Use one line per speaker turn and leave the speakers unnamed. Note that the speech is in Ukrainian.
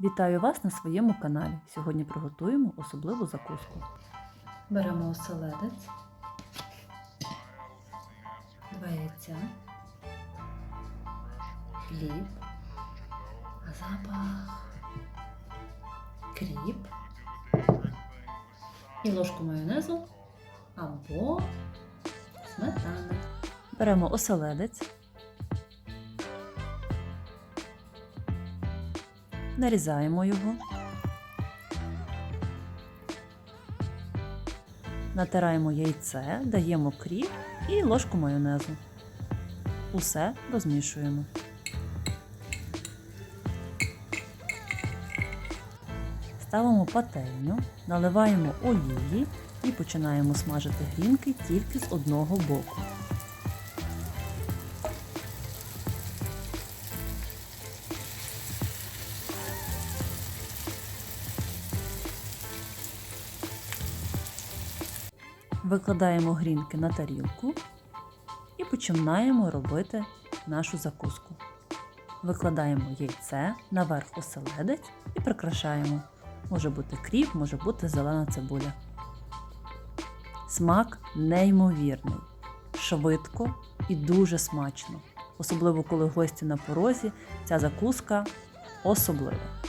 Вітаю вас на своєму каналі. Сьогодні приготуємо особливу закуску. Беремо оселедець, два яйця, хліб, запах, кріп і ложку майонезу або сметани. Беремо оселедець. Нарізаємо його. Натираємо яйце, даємо кріп і ложку майонезу. Усе розмішуємо. Ставимо пательню, наливаємо олії і починаємо смажити грінки тільки з одного боку. Викладаємо грінки на тарілку і починаємо робити нашу закуску. Викладаємо яйце, наверх оселедець і прикрашаємо. Може бути кріп, може бути зелена цибуля. Смак неймовірний, швидко і дуже смачно. Особливо коли гості на порозі, ця закуска особлива.